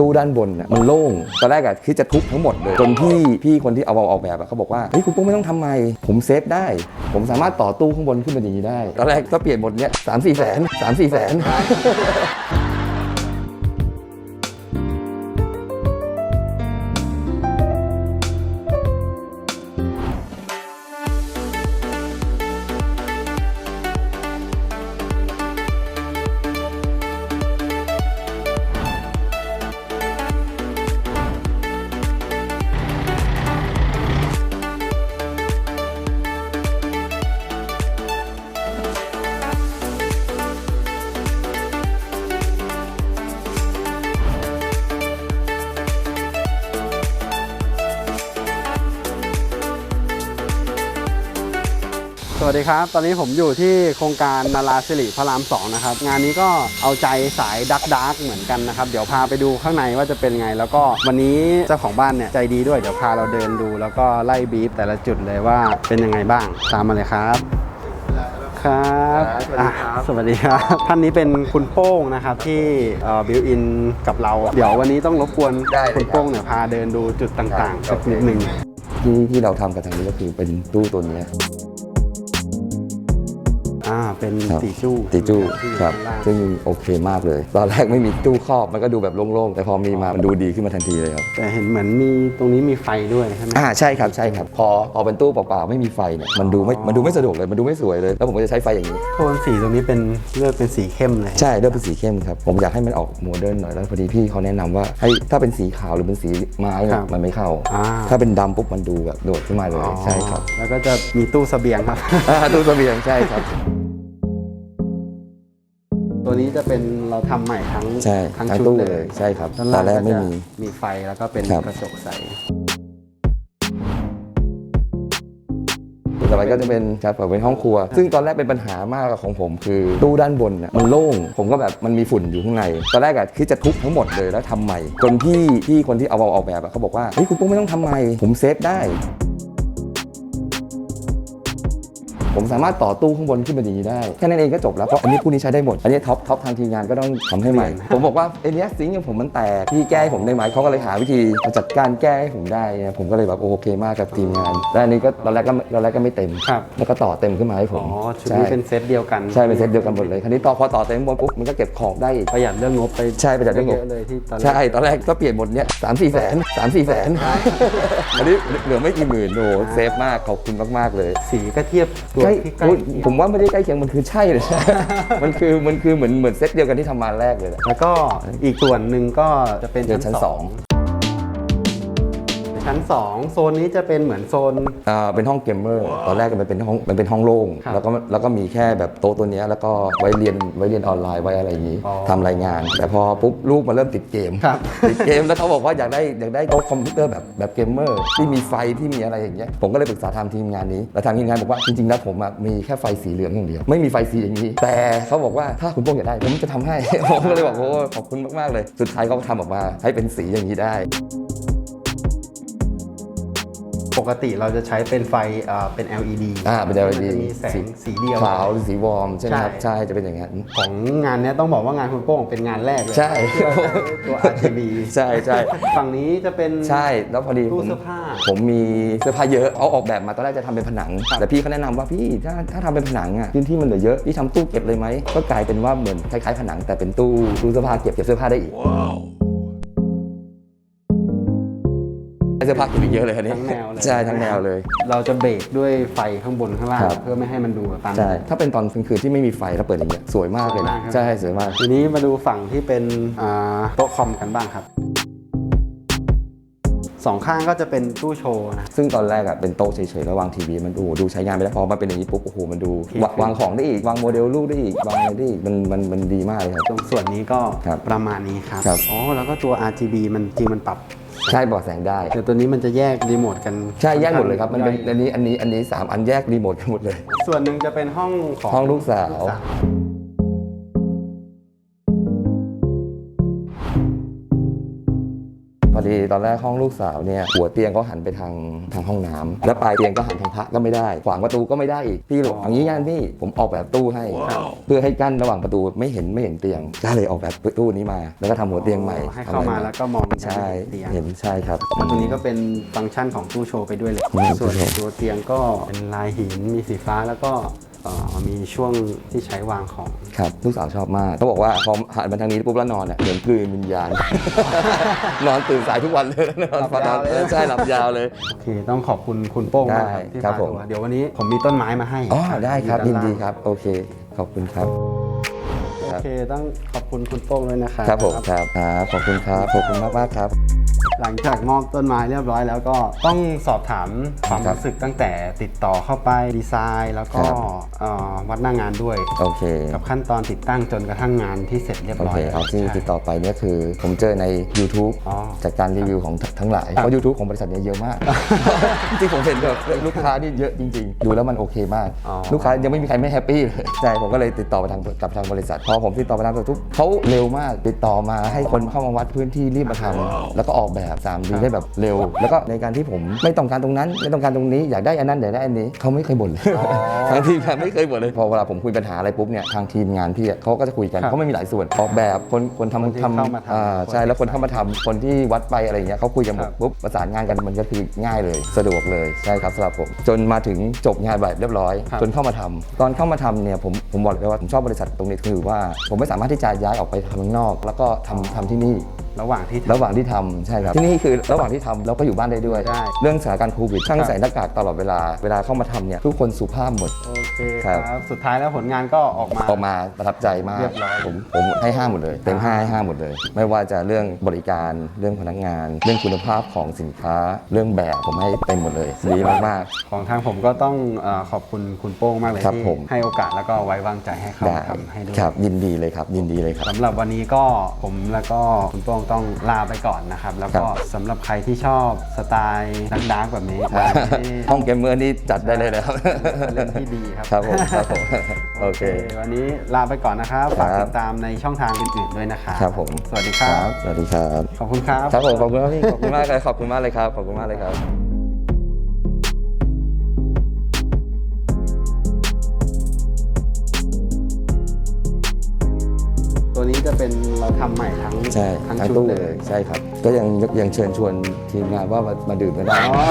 ตู้ด้านบนน่ะมันโล่งตอนแรกอะคือจะทุบทั้งหมดเลยจนพี่พี่คนที่เอามาออกแบบอะเขาบอกว่าเฮ้ยคุณปุ้งไม่ต้องทำไม่ผมเซฟได้ ผมสามารถต่อตู้ข้างบนขึ้นมาอย่างนี้ได้ตอนแรกก็เปลี่ยนหมดเนี้ยสามสี่แสนสามสี่แสน สวัสดีครับ ตอนนี้ผมอยู่ที่โครงการนาราสิริพระรามสองนะครับ งานนี้ก็เอาใจสายดักดักเหมือนกันนะครับ เดี๋ยวพาไปดูข้างในว่าจะเป็นไง แล้วก็วันนี้เจ้าของบ้านเนี่ยใจดีด้วย เดี๋ยวพาเราเดินดู แล้วก็ไล่บีฟแต่ละจุดเลยว่าเป็นยังไงบ้าง ตามมาเลยครับ ครับครับสวัสดีครับอะสวัสดีครับ ท่านนี้เป็นคุณโป้งนะครับที่บิวอินกับเรา เดี๋ยววันนี้ต้องรบกวนได้เลยคุณโป้งเนี่ยพาเดินดูจุดต่างๆสักนิดหนึ่ง ที่ที่เราทำกับทางนี้ก็คือเป็นตู้ตัวเนี้ย อ่าเป็นครับตีจู้ติจูที่อยู่ครับข้างล่างซึ่งโอเคมากเลย ตอนแรกไม่มีตู้ครอบมันก็ดูแบบโล่งๆ แต่พอมีมามันดูดีขึ้นมาทันทีเลยครับ แต่เห็นเหมือนมีตรงนี้มีไฟด้วยใช่ไหม อ่าใช่ครับใช่ครับ พอพอเป็นตู้เปล่าๆไม่มีไฟเนี่ยมันดูไม่มันดูไม่สะดวกเลยมันดูไม่สวยเลย แล้วผมก็จะใช้ไฟอย่างนี้ โทนสีตรงนี้เป็นเลือกเป็นสีเข้มเลยใช่เลือกเป็นสีเข้มครับ ผมอยากให้มันออกโมเดิร์นหน่อยแล้วพอดีพี่เขาแนะนำว่าให้ถ้าเป็นสีขาวหรือเป็นสีไม้เนี่ยครับมันไม่เข้าอ่าถ้าเป็นดำปุ๊บมันดูแบบโดดขึ้นมาเลยใช่ครับแล้วก็จะมีตู้เสบียงครับ อ่าตู้เสบียงใช่ครับ ตัวนี้จะเป็นเราทำใหม่ทั้งใช่ทั้งทั้งชุดตู้เลเลยยใช่ครับด้านตอล่างนแรกก็ไม่จะมีมีไฟแล้วก็เป็นครับกระจกใสต่อไปก็จะเป็นครับเป็นห้องครัว ซึ่งตอนแรกเป็นปัญหามากของผม คือตู้ด้านบนน่ะมันโล่ง ผมก็แบบมันมีฝุ่นอยู่ข้างใน ตอนแรกอะคือจะทุบทั้งหมดเลยแล้วทำใหม่ จนพี่พี่คนที่เอามาออกแบบอะเขาบอกว่าเฮ้ยคุณปุ๊กไม่ต้องทำใหม่ ผมเซฟได้ ผมสามารถต่อตู้ข้างบนขึ้นมาอย่างนี้ได้แค่นั้นเองก็จบแล้วเพราะอันนี้พวกนี้ใช้ได้หมด อันนี้ท็อปท็อปทางทีมงานก็ต้องทำให้ใหม่ ผมบอกว่าไอ้เนี้ยซิงค์ของผมมันแตกพี่แก้ให้ผมได้ไหมเขาก็เลยหาวิธีมาจัดการแก้ให้ผมได้เนี่ยผมก็เลยแบบโอเคมากกับทีมงานและอันนี้ก็ตอนแรกก็ตอนแรกก็ไม่เต็มครับ แล้วก็ต่อเต็มขึ้นมาให้ผอ๋อมชุดนี้เป็นเซตเดียวกันใช่เป็นเซตเดียวกันหมดเลยคราวนี้ต่อพอต่อเต็มบนปุ๊บมันก็เก็บของได้อีก ประหยัดเรื่องงบไปใช่ประหยัดเรื่องงบ เยอะเลยที่ตอนแรก ใช่ตอนแรกก็เปลี่ยนหมดเนี้ยสามสี่แสนสามสี่แสนอันนี้เหลือไม่กี่หมื่นโอ้โหเซฟมากขอบคุณมากๆเลย สีก็เทียบตัวใกล้ที่ใกล้อุ๊ยเคียงผมว่าไม่ได้ใกล้เคียงมันคือใช่เลย มันคือมันคือเหมือนเหมือนเซตเดียวกันที่ทำมาแรกเลยแหละแล้วก็อีกส่วนหนึ่งก็จะเป็นเดี๋ยวชั้นชั้นสสออง ง ชั้นสองโซนนี้จะเป็นเหมือนโซน อ่าเป็นห้องเกมเมอร์ตอนแรกมันเป็นห้องมันเป็นห้องโล่งครับแล้วก็แล้วก็มีแค่แบบโต๊ะตัวเนี้ยแล้วก็ไว้เรียนไว้เรียนออนไลน์ไว้อะไรอย่างนี้อ๋อทำรายงาน แต่พอปุ๊บลูกมาเริ่มติดเกมครับ ติดเกมแล้วเขาบอกว่าอยากได้อยากได้โต๊ะคอมพิวเตอร์แบบแบบเกมเมอร์ที่มีไฟที่มีอะไรอย่างเงี้ยผมก็เลยปรึกษาทางทีมงานนี้แล้วทางทีมงานบอกว่าจริงๆแล้วผมอะมีแค่ไฟสีเหลืองอย่างเดียวไม่มีไฟสีอย่างนี้ แต่เขาบอกว่าถ้าคุณโป้งอยากได้ผมจะทำให้ ผมก็เลยบอกโอ้ขอบคุณมากๆเลย สุดท้ายเขาก็ทำออกมาให้เป็นสีอย่างนี้ได้ ปกติเราจะใช้เป็นไฟเอ่อเป็น LED อ่าเป็น LED มันจะมีแสงสีเดียวขาวหรือสีวอร์มใช่ไหมครับใช่ใช่จะเป็นอย่างนั้น ของงานเนี้ยต้องบอกว่างานคุณโป้งเป็นงานแรกเลยใช่ ที่เราใช้ตัว RGB ใช่ใช่ ฝั่งนี้จะเป็น ใช่ แล้วพอดีตู้ผมเสื้อผ้า ผมมีเสื้อผ้าเยอะเอาออกแบบมาตอนแรกจะทำเป็นผนังครับแต่พี่เขาแนะนำว่าพี่ถ้าถ้าทำเป็นผนังอะพื้นที่มันเหลือเยอะพี่ทำตู้เก็บเลยไหมก็กลายเป็นว่าเหมือนคล้ายๆผนังแต่เป็นตู้ตู้เสื้อผ้าเก็บเก็บเสื้อผ้าได้อีก เสื้อผ้าเก็บอีกเยอะเลยอันนี้ทั้งแนวเลย ใช่ทั้งแนวเลย เราจะเบรกด้วยไฟข้างบนข้างล่างครับ เพื่อไม่ให้มันดูแบบตันใช่ถ้าเป็นตอนกลางคืนที่ไม่มีไฟแล้วเปิดอย่างเงี้ยสวยมากเลยนะสวยมากครับ ใช่สวยมาก ทีนี้มาดูฝั่งที่เป็นอ่าโต๊ะคอมกันบ้างครับ สองข้างก็จะเป็นตู้โชว์นะ ซึ่งตอนแรกอะเป็นโต๊ะเฉยๆแล้ววางทีวีมันดูดูใช้งานไปแล้วพอมาเป็นอย่างนี้ปุ๊บโอ้โหมันดูโอเควางวางของได้อีกวางโมเดลลูกได้อีกวางอะไรได้อีกมันมันมันดีมากเลยครับ ตรงส่วนนี้ก็ครับประมาณนี้ครับครับ อ๋อแล้วก็ตัว RGB มันจริงมันปรับ ใช่บอกแสงได้ แต่ตัวนี้มันจะแยกรีโมทกันใช่แยกหมดเลยครับมันเป็นย่อยอันนี้อันนี้อันนี้สามอันแยกรีโมทกันหมดเลย ส่วนหนึ่งจะเป็นห้องของห้องลูกสาวน พอดีตอนแรกห้องลูกสาวเนี่ยหัวเตียงเขาหันไปทางทางห้องน้ำแล้วปลายเตียงก็หันทางพระก็ไม่ได้ ขวางประตูก็ไม่ได้อีกพี่บอกอย่างนี้งานพี่ผมออกแบบตู้ให้ เพื่อให้กั้นระหว่างประตูไม่เห็นไม่เห็นเตียงก็เลยออกแบบตู้นี้มา แล้วก็ทำหัวเตียงใหม่ให้เข้ามาแล้วก็มองใช่เตียงเห็นใช่ครับแล้วตัวนี้ก็เป็นฟังก์ชันของตู้โชว์ไปด้วยเลยอืมส่วนตัวเตียงก็เป็นลายหินมีสีฟ้าแล้วก็ เอ่อมีช่วงที่ใช้วางของ ครับลูกสาวชอบมากเขาบอกว่าพอหันมาทางนี้ปุ๊บแล้วนอนเนี่ยเหมือนกลืนวิญญาณ นอนตื่นสายทุกวันเลยนอนหลับพอนอนยาวเลยเออใช่หลับยาวเลย โอเคต้องขอบคุณคุณโป้งมากครับได้ที่ครัพาบผมทัวร์เดี๋ยววันนี้ผมมีต้นไม้มาให้อ๋อได้ครับอยินด้านดีล่างครับ โอเค ขอบคุณครับ โอเคต้องขอบคุณคุณโป้งด้วยนะครับ ครับผมครับครับขอบคุณครับขอบคุณมากมากๆครับ หลังจากมอบต้นไม้เรียบร้อยแล้วก็ต้องสอบถามความครับรู้สึกตั้งแต่ติดต่อเข้าไปดีไซน์ แล้วก็ครับ เอ่อวัดหน้างานด้วย โอเค กับขั้นตอนติดตั้งจนกระทั่งงานที่เสร็จเรียบโอร้อยเคแล้วเอาที่ใช่ ติดต่อไปเนี่ยคือผมเจอใน YouTube อ๋อจากการรีวิวของทั้งหลาย เพราะ YouTube ของบริษัทเนี้เยอะมาก จริงๆผมเห็นแบบลูกค้านี่เยอะจริง ๆ ดูแล้วมันโอเคมาก อ๋อ ลูกค้ายังไม่มีใครไม่แฮปปี้เลยใช่ผมก็เลยติดต่อไปทางกับทางบริษัท พอผมติดต่อไปทางบริษัททุกเขาเร็วมากติดต่อมาให้คนเข้ามาวัดพื้นที่รีบมาทำแล้วก็ออกแบบ 3D ได้แบบเร็ว แล้วก็ในการที่ผมไม่ต้องการตรงนั้น ไม่ต้องการตรงนี้อยากได้อันนั้นอยากได้อันนี้เขาไม่เคยบ่นเลยทางทีมงานไม่เคยบ่นเลยพอเวลาผมคุยปัญหาอะไรปุ๊บเนี่ยทางทีมงานพี่อะเขาก็จะคุยกันครับเขาไม่มีหลายส่วนออกแบบคนคนคนที่ทำเข้ามาทำอ่าใช่แล้วคนเข้ามาทำคนที่วัดไปอะไรอย่างเงี้ยเขาคุยกันหมครัดบปุ๊บประสานงานกันมันก็คือง่ายเลย สะดวกเลยใช่ครับสำหรับผมจนมาถึงจบงานแบบเรียบร้อยครับจนเข้ามาทำตอนเข้ามาทำเนี่ยผมผมบอกเลยว่าผมชอบบริษัทตรงนี้คือว่า ผมไม่สามารถที่จะย้ายออกไปทำข้างนอก แล้วก็ทำทำที่นี่ ระหว่างที่ ระหว่างที่ทำใช่ครับที่นี่คือระหว่างที่ทำเราก็อยู่บ้านได้ด้วย ได้ เรื่องสถานการณ์โควิดช่างครับใส่หน้ากากตลอดเวลาเวลาเข้ามาทำเนี่ยทุกคนสุภาพหมด โอเคคครัรับ บ สุดท้ายแล้วผลงานก็ออกมา ออกมาประทับใจมากเรียบร้อย ผมผมให้ห้าหมดเลยเต็มห้าให้ห้าหมดเลย ไม่ว่าจะเรื่องบริการเรื่องพนักงาน เรื่องคุณภาพของสินค้า เรื่องแบบผมให้เต็มหมดเลยดีมาก ของทางผมก็ต้องเออขอบคุณคุณโป้งมากเลยครับที่ผม ให้โอกาสแล้วก็ไว้วางใจให้ๆเขาได้ทำให้ด้วย ครับยินดีเลยครับยินดีเลยครับ สำหรับวันนี้ก็ผมแล้วก็คุณโป้งต้องลาไปก่อนนะครับ แล้วก็ครับสำหรับใครที่ชอบสไตล์ดักๆแบบนี้แบบที่ห้องเกมเมอร์นี่จัดได้เลยนะครับเป็นเรื่องที่ดีครับครับผมครับผมโอเค วันนี้ลาไปก่อนนะครับฝากครับติดตามในช่องทางอื่นๆด้วยนะครับครับผมสวัสดีครับสวัสดีครับขอบคุณครับครับผมขอบคุณมากพี่ขอบคุณมากเลยขอบคุณมากเลยครับขอบคุณมากเลยครับ เป็นเราทำใหม่ทั้งใช่ทั้งทั้งชุดตู้เลเลยย ใช่ครับ ก็ยังยังเชิญชวนทีมงานว่ามามาดื่มกันได้ อ๋อ